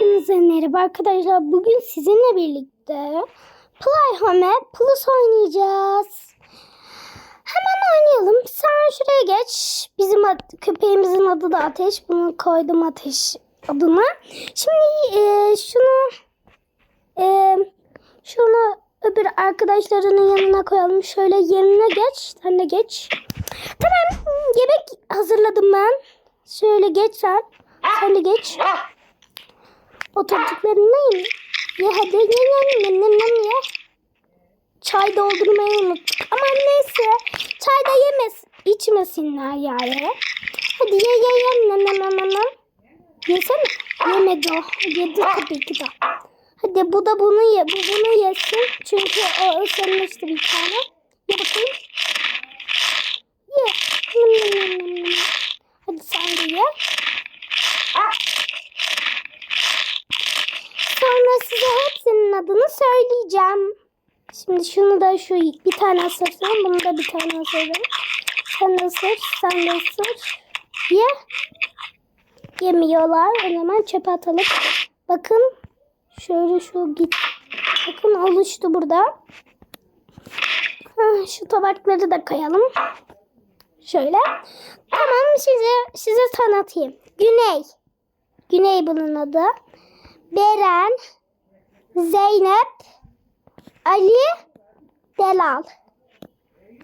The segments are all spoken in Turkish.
Hepinize merhaba arkadaşlar. Bugün sizinle birlikte Playhome Plus oynayacağız. Hemen oynayalım. Sen şuraya geç. Bizim köpeğimizin adı da Ateş. Bunu koydum Ateş adına. Şimdi e, şunu e, şunu öbür arkadaşlarının yanına koyalım. Şöyle yanına geç. Sen de geç. Tamam. Yemek hazırladım ben. Şöyle geç sen. Sen de geç. Oturduklarındayım. Ye hadi ye ye ye ye ye ye. Çay doldurmayı unuttuk. Ama neyse. Çay da yemez, içmesinler yani. Hadi ye ye ye ne ne ne ne. Yesene. Yemedi o. Yedi tabii ki de. Hadi bu da bunu ye. Bu bunu yesin. Çünkü o ısınmıştı bir tane. Ye bakayım. Ye. Hadi sen de ye. Sonra size hepsinin adını söyleyeceğim. Şimdi şunu da şu bir tane ısırsın. Bunu da bir tane ısırırım. Sen de ısır. Sen de ısır. Ye. Yemiyorlar. O zaman çöpe atalım. Bakın. Şöyle şu git. Bakın oluştu burada. Şu tabakları da koyalım. Şöyle. Tamam size size tanıtayım. Güney. Güney bunun adı. Beren, Zeynep, Ali, Delal.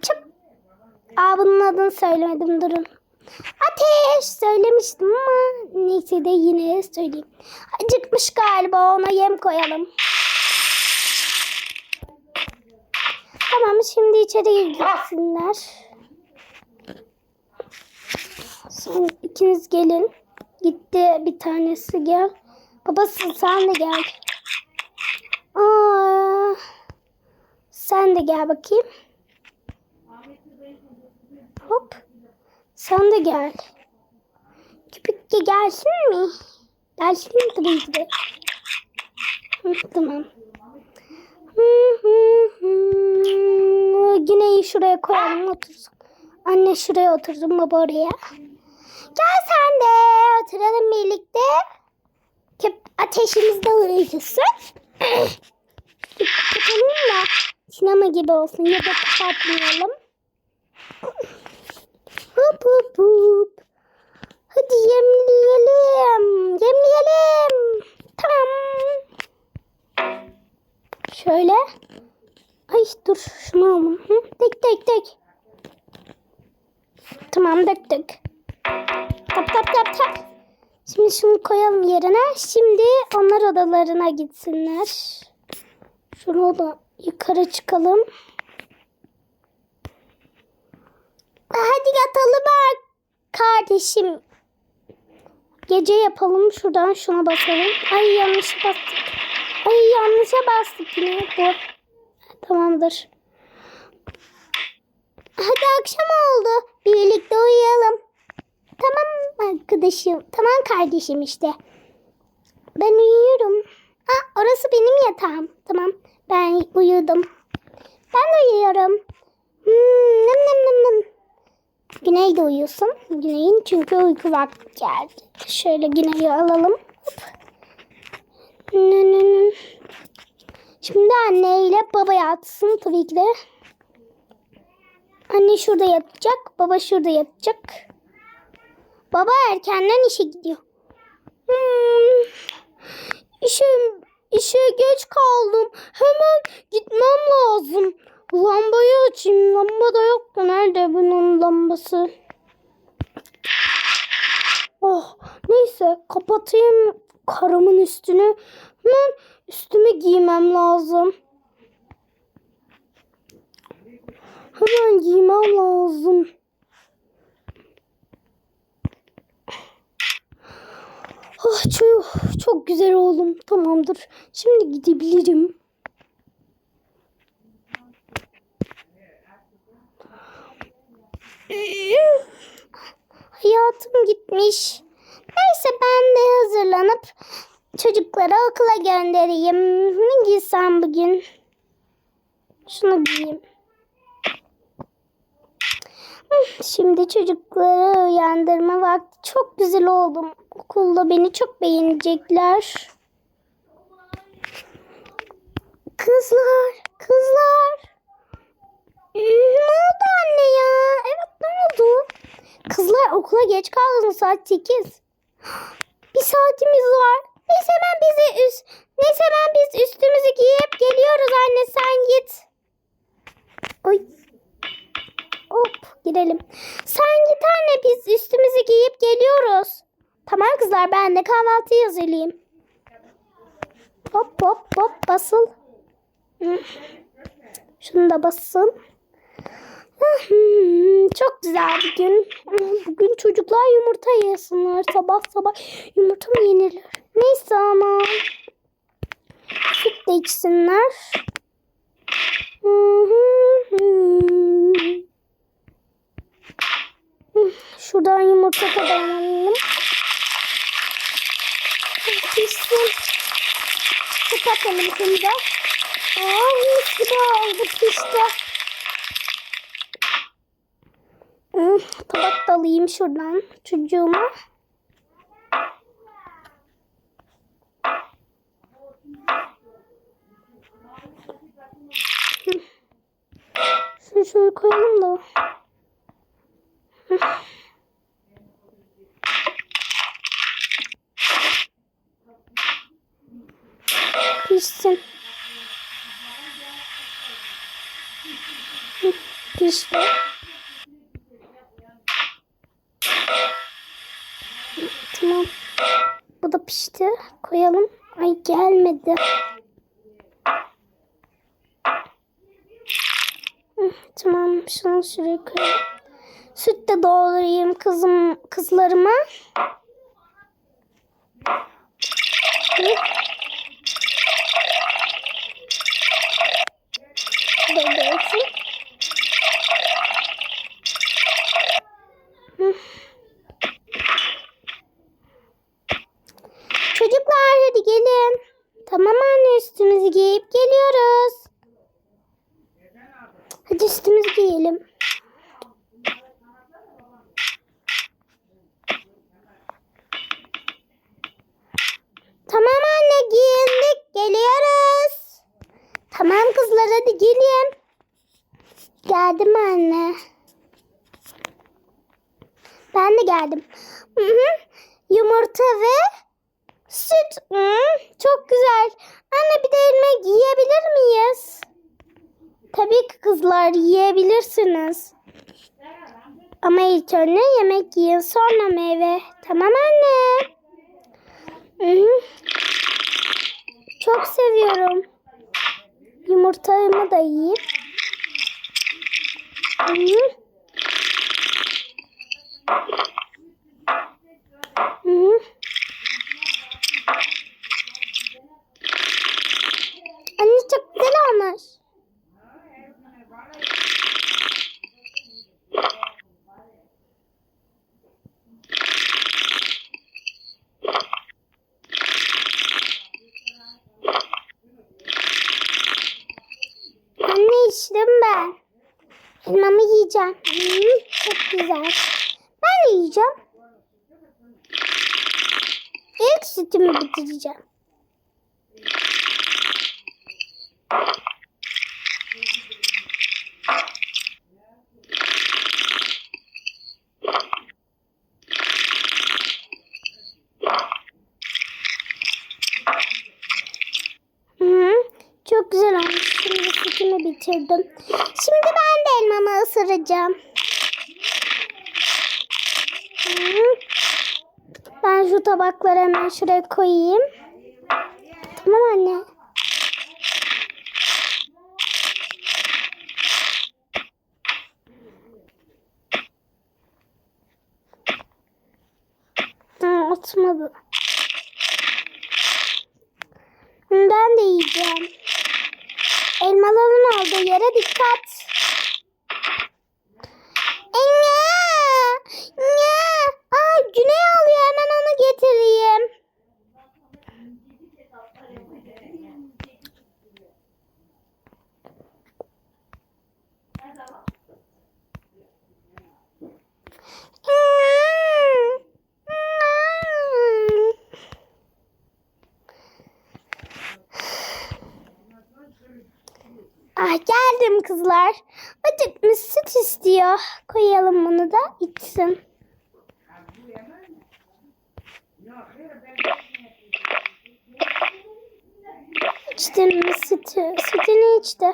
Çık. Aa bunun adını söylemedim durun. Ateş söylemiştim ama neyse de yine söyleyeyim. Acıkmış galiba ona yem koyalım. Tamam şimdi içeri girsinler. Şimdi ikiniz gelin. Gitti bir tanesi gel. Babası sen de gel. Aa, sen de gel bakayım. Hop. Sen de gel. Köpek de gelsin mi? Gelsin mi tabii ki de. Tamam. Yine şuraya koyalım otursun. Anne şuraya otursun baba oraya. Gel sen de oturalım birlikte. Köp ateşimiz de uyusun. Kapatalım da sinema gibi olsun ya da kapatmayalım. Hop hop hop. Hadi yemleyelim. Yemleyelim. Tamam. Şöyle. Ay dur şunu alalım. Hı? Tek tek tek. Tamam döktük. Tap tap tap tap. Şimdi şunu koyalım yerine. Şimdi onlar odalarına gitsinler. Şunu da yukarı çıkalım. Hadi yatalım kardeşim. Gece yapalım. Şuradan şuna basalım. Ay yanlış bastık. Ay yanlışa bastık yine. Dur. Tamamdır. Hadi akşam oldu. Birlikte uyuyalım. Tamam arkadaşım. Tamam kardeşim işte. Ben uyuyorum. Aa, orası benim yatağım. Tamam. Ben uyudum. Ben de uyuyorum. Hmm, nım nım nım nım. Güney de uyusun. Güney'in çünkü uyku vakti geldi. Şöyle Güney'i alalım. Hop. Şimdi anne ile baba yatsın tabii ki de. Anne şurada yatacak. Baba şurada yatacak. Baba erkenden işe gidiyor. Hmm, işe, işe geç kaldım. Hemen gitmem lazım. Lambayı açayım. Lamba da yok mu? Nerede bunun lambası? Oh, neyse kapatayım karımın üstünü. Hemen üstümü giymem lazım. Hemen giymem lazım. Oh, çok, çok güzel oğlum. Tamamdır. Şimdi gidebilirim. Hayatım gitmiş. Neyse ben de hazırlanıp çocukları okula göndereyim. Ne giysem bugün? Şunu giyeyim. Şimdi çocukları uyandırma vakti çok güzel oldum. Okulda beni çok beğenecekler. Kızlar, kızlar. Ne oldu anne ya? Evet ne oldu? Kızlar okula geç kaldınız saat 8. Bir saatimiz var. Neyse ben bizi üst Neyse ben biz üstümüzü giyip geliyoruz anne sen git. Oy. Girelim. Sen git anne biz üstümüzü giyip geliyoruz. Tamam kızlar ben de kahvaltı hazırlayayım. Hop hop hop basıl. Şunu da basın. Hmm, Çok güzel bir gün. Bugün çocuklar yumurta yesinler. Sabah sabah yumurta mı yenilir? Neyse ama. Süt de içsinler. Hı hı hı. Hı, Şuradan yumurta kadar alalım. Pişsin. Kapatalım de. Aa, mis gibi oldu pişti. Hmm, Tabak da alayım şuradan çocuğuma. Şunu şöyle koyalım da. Hmm. Pişsin. Pişti. Tamam. Bu da pişti. Koyalım. Ay gelmedi. Tamam. Şunu şuraya koyalım. Süt de doldurayım kızım kızlarıma. Hı. Hı. Çocuklar hadi gelin. Tamam anne üstümüzü giyip geliyoruz. Hadi üstümüzü giyelim. Tamam anne giyindik geliyoruz. Tamam kızlar hadi gelin. Geldim anne. Ben de geldim. Yumurta ve süt. Çok güzel. Anne bir de elma yiyebilir miyiz? Tabii ki kızlar yiyebilirsiniz. Ama ilk önce yemek yiyin sonra meyve. Tamam anne. Çok seviyorum. Yumurtamı da hı. Hı hı. Anne çok güzel olmuş. Anne içtim ben. Elmamı yiyeceğim. Hmm, çok güzel. Ben de yiyeceğim. İlk sütümü bitireceğim. Çok güzel olmuş. Şimdi sütümü bitirdim. Şimdi ben Hı. Ben şu tabakları hemen şuraya koyayım. Tamam anne. Atmadı. Ben de yiyeceğim. Elmaların olduğu yere dikkat. Ah geldim kızlar. Acıkmış süt istiyor. Koyalım bunu da içsin. İçtin mi sütü? Sütünü içti.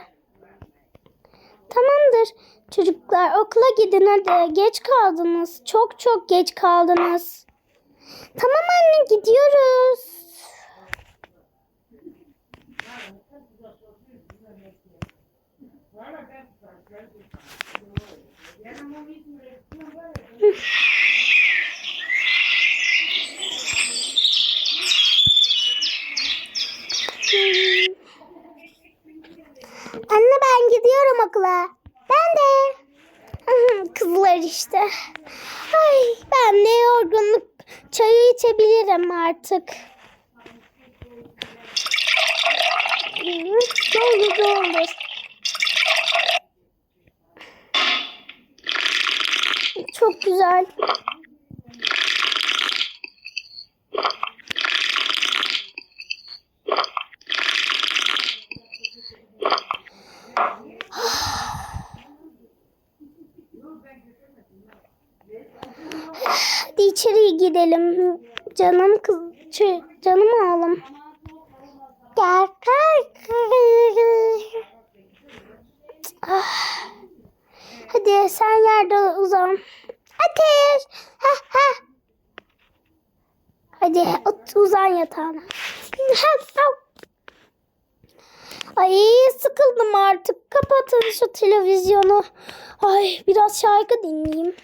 Tamamdır. Çocuklar okula gidin hadi. Geç kaldınız. Çok çok geç kaldınız. Tamam anne gidiyoruz. Anne ben gidiyorum okula. Ben de. Kızlar işte. Ay ben de yorgunluk çayı içebilirim artık. Hı, Doldur Çok güzel. Hadi içeri gidelim. Canım kız, ç- canım oğlum. Gel Ah. Hadi sen yerde uzan. Ateş. Ha ha. Hadi ot, uzan yatağına. Ay sıkıldım artık. Kapatın şu televizyonu. Ay biraz şarkı dinleyeyim.